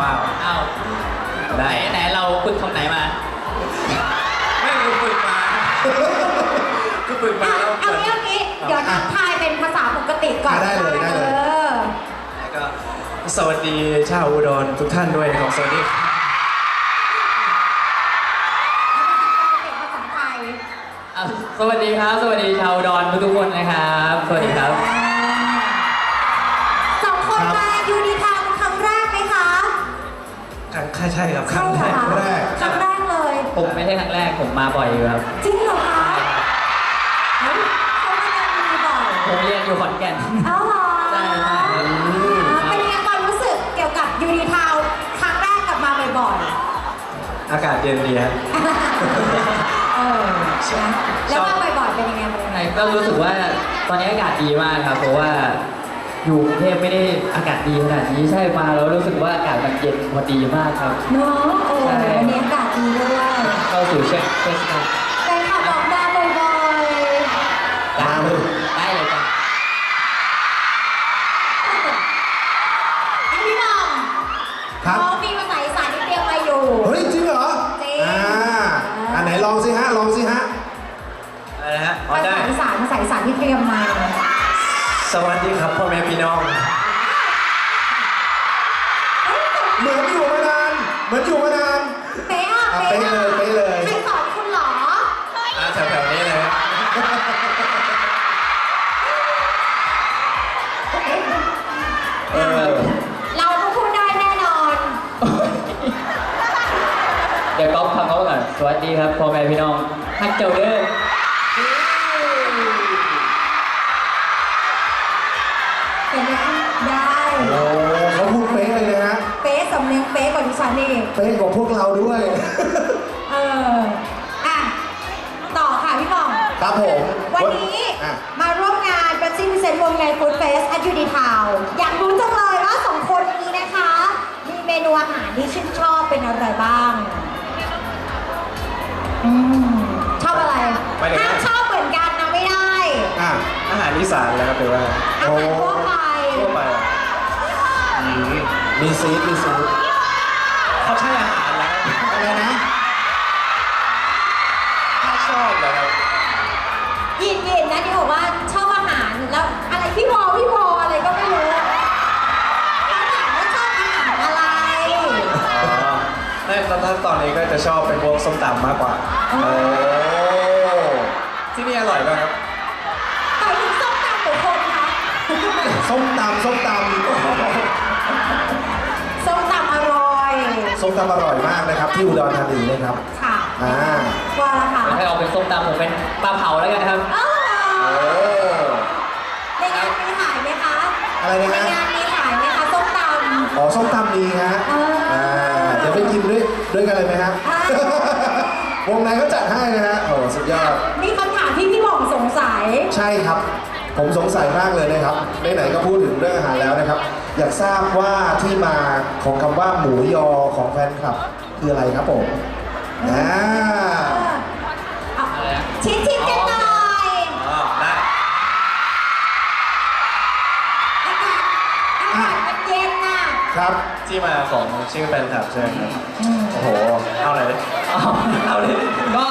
ว้าวอ้าวได้ไหนไหนเราฝึกคำไหนมา ไม่คือฝึกมาคือฝึกมาอะแล้วเอางี้เอางี้เดี๋ยวนับทายเป็นภาษาปกติก่อนอะได้เลยได้เลย ออแล้วก็สวัสดีชาวอุดรทุกท่านด้วยนะครับสวัสดีภาษาไทย อะสวัสดีครับ สวัสดีชาวอุดอนทุกๆคนนะครับ สวัสดีครับ ครั้งใช่ครับคใช่รั้งเหรแรอกคะแรก ครั้งแรกเลย ผมไม่ใช่ครั้งแรกผมมาบ่อยอยู่ครับ จริงเหรอคะเฮ้ยเขามาเรียนมีบ่อยผมเรียนอยู่ขอนแก่น เอ้าเหรอใช่ใช่ครับอ่าเป็นยังไงความรู้สึกเกี่ยวกับยูนิทาวน์ครั้งแรกกลับมาบ่อยอากาศเย็นดีฮะ ๆเออนะแล้วมาบ่อยๆเป็นยังไงเป็นยังไหนไงก็รู้สึกว่าตอนนี้อากาศดีมากครับ เพราะว่า อยู่กรุงเทพไม่ได้อากาศดีขนาดนี้ใช่มาแล้วรู้สึกว่าอากาศมันเย็นพอดีมากครับ เนาะโอ้ใช่ วันนี้อากาศดีด้วยเข้าสู่เช็คเทศกาลแฟนคลับบอกมาบ่อยมาเลย ได้เลยจ้ะๆอันพี่หน้องครับน้องมีภาษาอีสานที่เตรียมมาอยู่ เฮ้ยจริงเหรอจริง อ่าอันไหนลองสิฮะลองสิฮะอะไรนะฮะอ๋อภาได้ษาอีสานภาษาอีสานที่เตรียมมา สวัสดีครับพ่อแม่พี่น้อง เหมือนอยู่มานาน เหมือนอยู่มานาน เป๊ะอะอะเป๊ะอะเป๊ะเลยเป๊ะเลย ใครสอนคุณเหรอ อ่าแถวๆนี้เลยฮะเออเราก็พูดได้แน่นอน เดี๋ยวก๊อฟฟังเขาก่อนสวัสดีครับพ่อแม่พี่น้องฮักเจ้าเด้อ เป๊ะกว่าดิฉันอีกเป๊ะกว่าพวกเราด้วย เอออะต่อค่ะพี่บองครับผมวันนี้อะ มาร่วมงานประชิมเซนวงในฟู้ดเฟสอันยูดีทาวอยากรู้จังเลยว่าสองคนนี้นะคะ มีเมนูอาหารที่ชื่นชอบเป็นอะไรบ้างอืมชอบอะไรไปเลยครับถ้าชอบเหมือนกันนะไม่ได้อะอาหารอีสานแล้วครับหรือว่าอาหารทั่วไปทั่วไปอะอืมมีซีดมีซีด บอกว่าชอบอาหารแล้วอะไรพี่วอพี่วออะไรก็ไม่รู้เขาถามว่าชอบอาหารอะไรอ๋อไม่ตอนตอนนี้ก็จะชอบเป็นพวกส้มตำมากกว่าอ๋อโอ้ที่นี่อร่อยป่ะครับไปถึงส้มตำหรือคนคะส้มตำส้มตส้มตำอร่อยำส้มตำอร่อยมากนะครับ ที่อุดรธานีนะครับค่ะอ่าว่าละคะให้เอาเป็นส้มตำผมเป็นปลาเผาแล้วกันครับอ้าวโอ้ ในงานมีขายไหมคะอะไรนะในฮะงานมีขายไหมคะส้มตำ อ๋อส้มตำมีฮะอ่าอ่าเดี๋ยวไปกินด้วยด้วยกันเลยไหมฮะ อ่าวงในก็จัดให้นะฮะโอ้สุดยอดมีคำถามที่พี่หม่องสงสัย ใช่ครับ ผมสงสัยมากเลยนะครับไหนๆก็พูดถึงเรื่องอาหารแล้วนะครับ อยากทราบว่าที่มาของคำว่าหมูยอของแฟนคลับ คืออะไรครับผมอ่าเอาอะไรนะชิดชิดกันหน่ ครับที่มาของชื่อแฟนคลับใช่ไหมครับโอ้โหเอาเลยเอาเอาเลยก็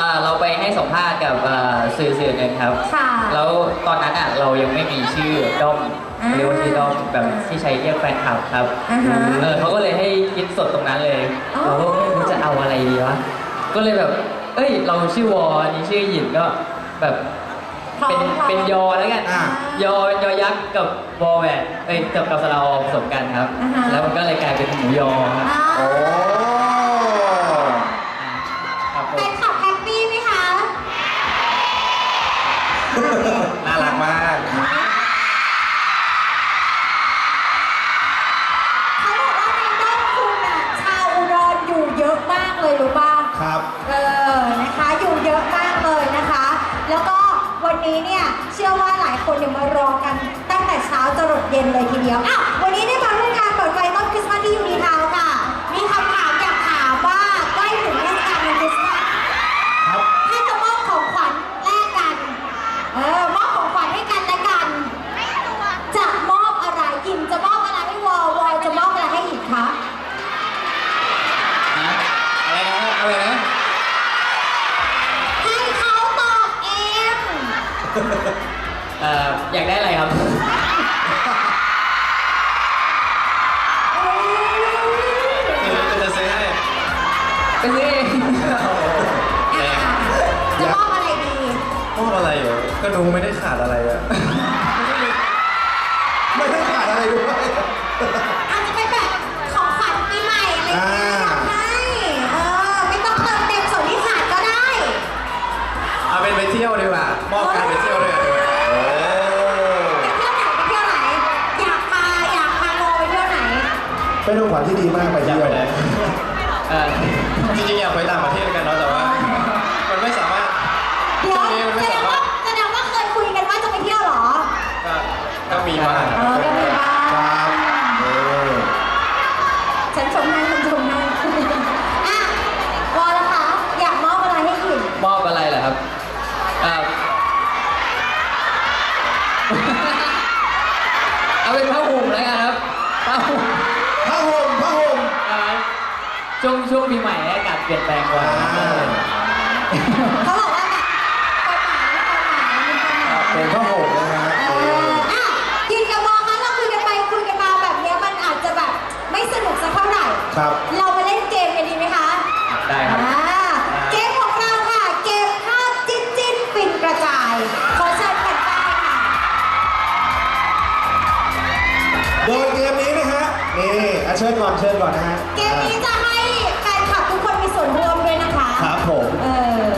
อ่าเราไปให้สัมภาษณ์กับอ่าสื่อสื่อหนึ่งครับ ค่ะ แล้วตอนนั้นอะเรายังไม่มีชื่อด้อมอ่าเรียกว่าชื่อด้อมแบบที่ใช้เรียกแฟนคลับครับอ่าฮะเออเขาก็เลยให้คิดสดตรงนั้นเลยอ๋อ เราก็ไม่รู้จะเอาอะไรดีวะก็เลยแบบ เอ้ย เราชื่อวออันนี้ชื่อหยินก็แบบ เป็นพร้อมๆเป็นยอแล้วกัน อ่ายอเป็นยอยักษ์กับวอแหวนเอ้ยกับกับสระอผสมกันครับ อ่าฮะ แล้วมันก็เลยกลายเป็นหมูยอครับ อ่า เป็นของขวัญที่ดีมากไปอยาเที่กยวไปไหนเอ่อจริงๆอยากไปต่างประเทศกันเนาะแต่ว่า ช่วงช่วงปีใหม่อากาศเปลี่ยนแปลงบ่อยอ่าเขาบอกว่าแบบกฎหมายกฎหมายมีกฎหมายเป็นผ้าห่มนะฮะเอเออออะกินกับมอคะเราคุยกันไปคุยกันมาแบบเนี้ยมันอาจจะแบบไม่สนุกสักเท่าไหร่ ครับ เรามาเล่นเกมกันดีไหมคะ ได้ครับ อ่าเกมของเราค่ะ เกมภาพจิ้นจิ้นฟินกระจาย ขอเชิญแผ่นป้ายค่ะ โดยเกมนี้นะฮะ นี่อะเชิญก่อนเชิญก่อนนะฮะเกมนี้จะให้ วนร่วมด้วยนะคะครับผม เออ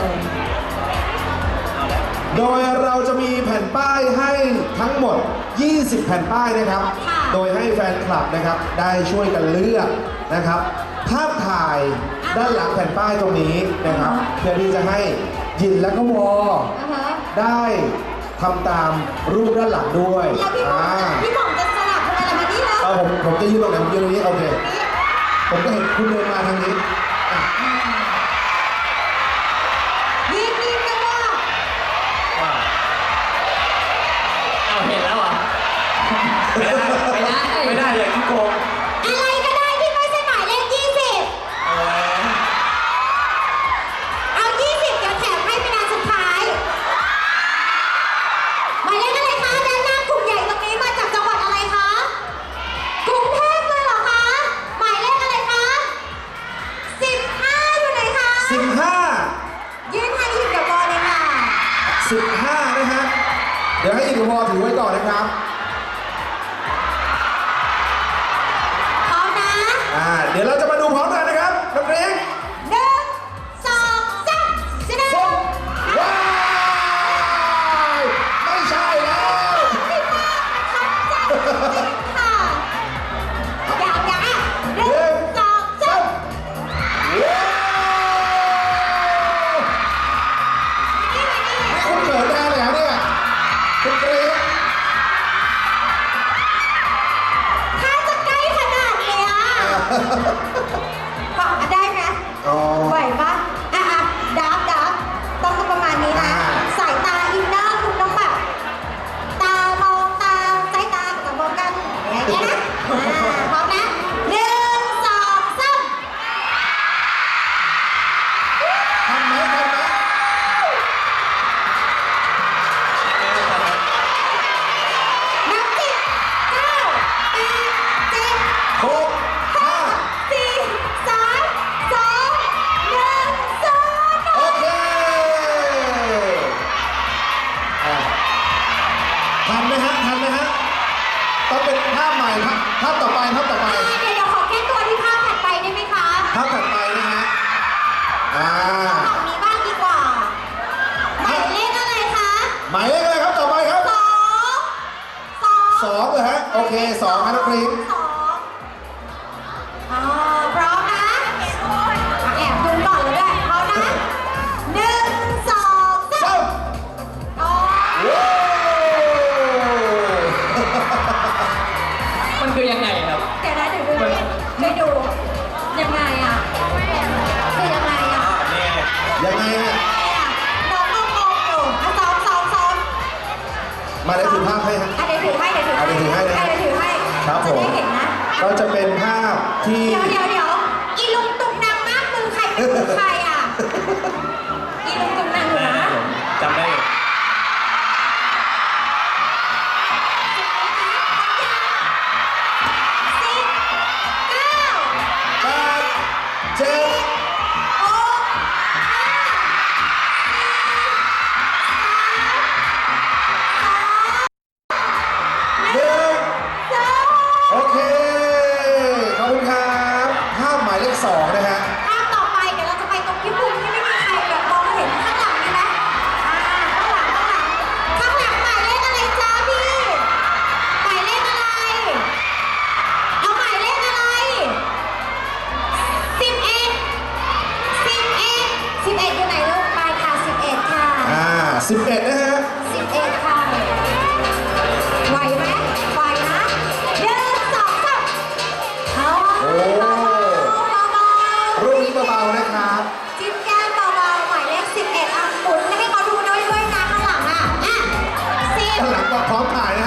โดยเราจะมีแผ่นป้ายให้ทั้งหมด 20 แผ่นป้ายนะครับ ค่ะ โดยให้แฟนคลับนะครับ ได้ช่วยกันเลือกนะครับ ภาพถ่ายด้านหลังแผ่นป้ายตรงนี้นะครับ เพื่อที่จะให้ยินและก็วอ อ่าฮะ ได้ทำตามรูปด้านหลังด้วยแล้วพี่หมออ่าพี่หมอจะสลับคนอะไรมานี่แล้วเอาผมผมจะยืนตรงไหนผมยืนตรงนี้โอเค ผมก็เห็นคุณเดินมาทางนี้ ไเดี๋ยวเราจะมา ภาพต่อไปอ่าเดี๋ยวเดี๋ยวขอแก้ตัวที่ภาพถัดไปได้ไหมคะภาพถัดไปนะฮะอ่าฝั่งนี้บ้างดีกว่าหมายเลขอะไรคะหมายเลขอะไรครับต่อไปครับสองสองสองเลยฮะโอเคสองครับนักเรียนสอง มาได้ถือภาพให้ฮะอะเดี๋ยวถือให้เดี๋ยวถือให้อะเดี๋ยวถือให้นะอะเดี๋ยวถือให้ครับผม จะได้เห็นนะก็จะเป็นภาพที่ เดี๋ยวเดี๋ยวเดี๋ยวอีลุงตุงนางมากมือใครเป็นมือใครอะ หลังก็พร้อมถ่ายนะ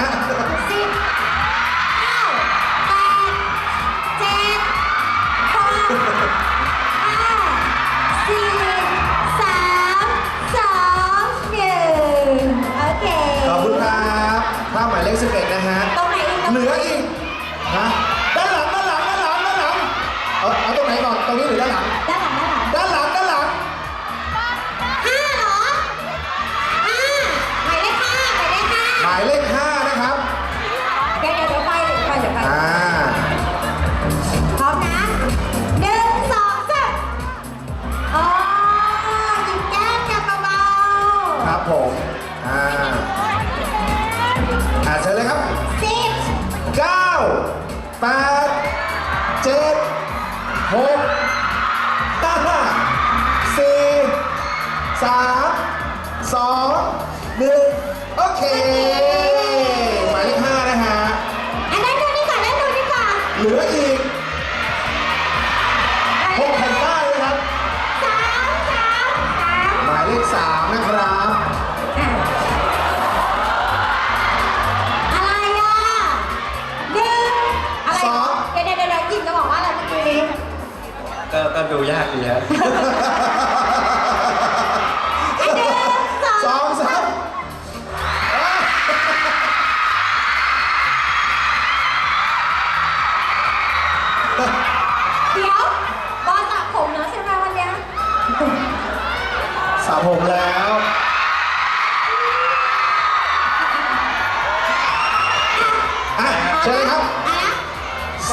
ฮะ เชิญครับ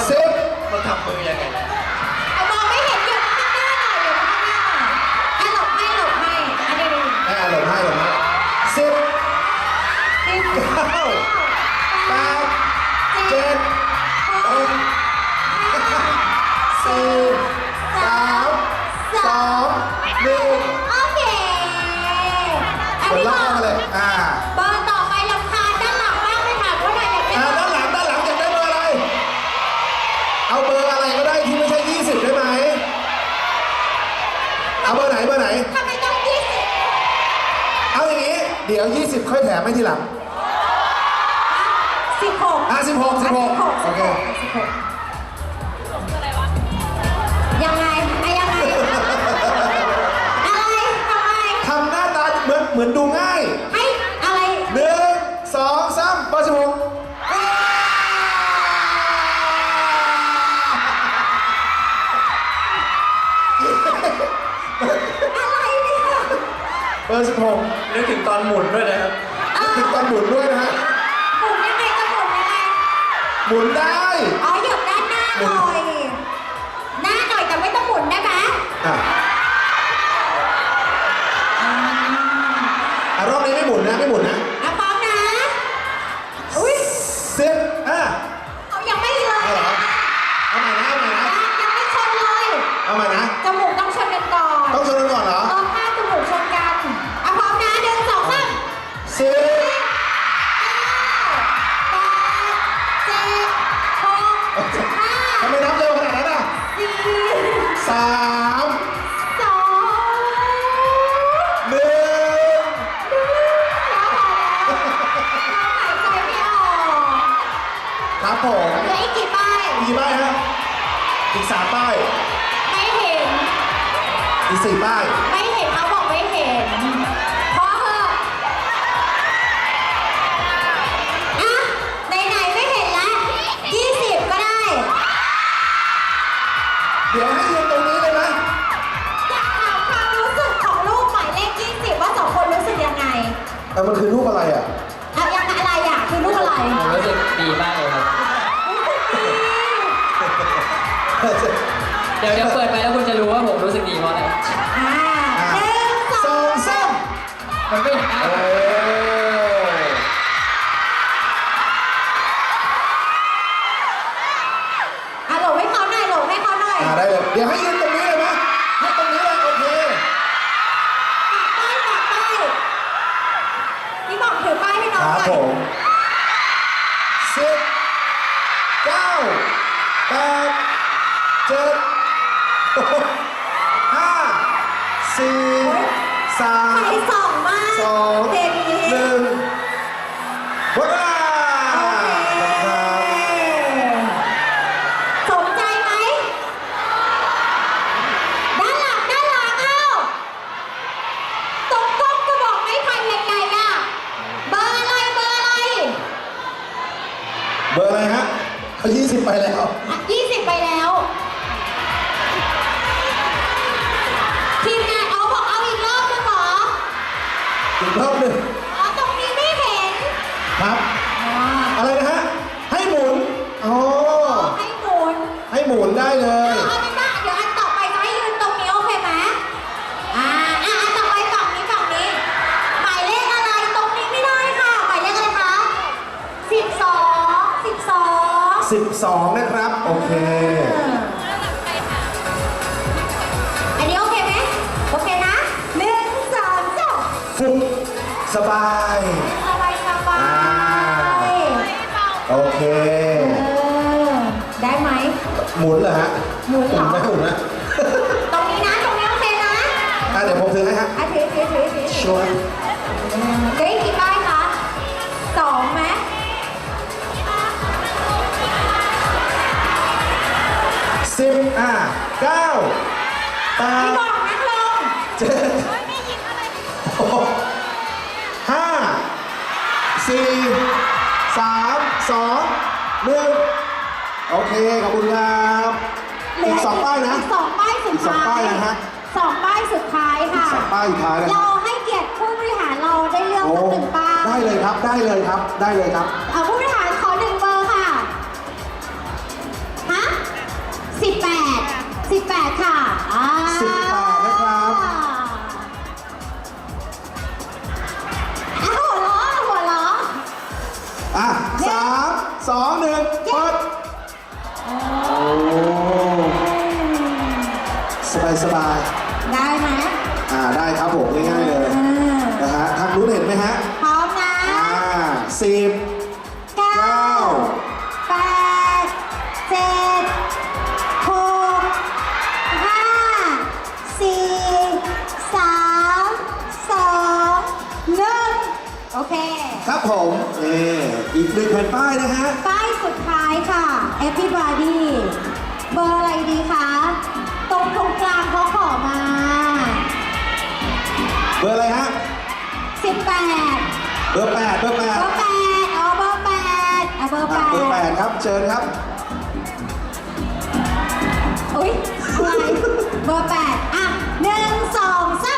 เซฟมาทำมือยังไง เอาเบอร์ไหนเบอร์ไหน ทำไมต้องยี่สิบเอาอย่างนี้ เดี๋ยว 20 ค่อยแถมให้ทีหลัง สิบหกอะ16 16โอเค สิบหกยังไงอะยังไง อะไรทำไม ทำหน้าตาเหมือนเหมือนดูง่าย ผมนึกถึงตอนหมุนด้วยนะครับนึกถึงตอนหมุนด้วยนะฮะ หมุนยังไงก็หมุนยังไง หมุนได้ สามสองหนึ่งเราหายใจไม่ออกครับผมเหลืออีกกี่ป้ายกี่ป้ายฮะอีกสามป้ายไม่เห็นอีกสี่ป้ายไม่เห็นเขาบอกไม่เห็น แต่มันคือรูปอะไรอะอยังอะไรอะคือรูปอะไรรู้สึกดีมากเลยครับ เดี๋ยวเดี๋ยวเปิดไปแล้วคุณจะรู้ว่าผมรู้สึกดีเพราะอะไรหนึ่งสองสามมันไม่ ห้าสี่สามใครสองมากสองเพลงนี้หนึ่งหมดเวลาครับสนใจไหม ด้านหลังด้านหลังเอ้าตรงกล้องก็บอกไม่ทันใหญ่ๆอะเบอร์อะไรเบอร์อะไร เบอร์อะไรฮะเขายี่สิบไปแล้ว ครับ อะไรนะฮะ ให้หมุนอ๋อให้หมุนให้หมุนได้เลยเอาเป็นว่าเดี๋ยวอันต่อไปจะให้ยืนตรงนี้โอเคไหมอ่าอะอันต่อไปฝั่งนี้ฝั่งนี้ หมายเลขอะไรตรงนี้ไม่ได้ค่ะ หมายเลขอะไรคะสิบสองสิบสอง12 นะครับ โอเค อันนี้โอเคไหมโอเคนะหนึ่งสองสาม ฟุกสบาย หมุนเหรอฮะหมุนเหรอไหมหมุนนะตรงนี้นะ ตรงนี้โอเคนะอะเดี๋ยวผมถือให้ฮะอะถือถือถือถือช่วยเฮ้ยกี่ป้ายคะสองไหมสิบอะเก้าแปพี่ดบอกนั่งลงเจ็ดหกห้าสี่สามสองหนึ่ง โอเค ขอบคุณครับอีกสองป้ายนะ อีกสองป้ายสุดอีกสองท้าป้ายยนะฮะสองป้ายสุดท้ายค่ะสองป้ายสุดท้ายนะเราให้เกียรติผู้บริหารเราได้เลือกโอ้สักหนึ่งป้ายได้เลยครับ ได้เลยครับ ได้เลยครับ เอาผู้บริหารขอหนึ่งเบอร์ค่ะ ฮะสิบแปดสิบแปดค่ะอ่า18นะครับ อะหัวล้อหัวล้ออะสามสองหนึ่งเปิด สบายสบายได้ไหมๆอ่าได้ครับผมง่ายๆเลยอ่านะฮะทางนู้นเห็นไหมฮะพร้อมนะอ่าสิบเก้าแปดเจ็ดหกห้าสี่สามสองหนึ่งโอเค ครับผมนี่อีกหนึ่งแผ่นป้ายนะฮะ ป้ายสุดท้ายค่ะ everybody เบอร์อะไรดีคะ ตรงตรงกลางเขาขอมา เบอร์อะไรฮะ 18เบอร์แปดเบอร์แปเบดอร์แปดเอาเบอร์แปดเอาเบอร์แปอะดเบอร์แปดครับ เชิญครับ อุ้ยอะไรเบอร์แปดอะหนึ่งสองสาม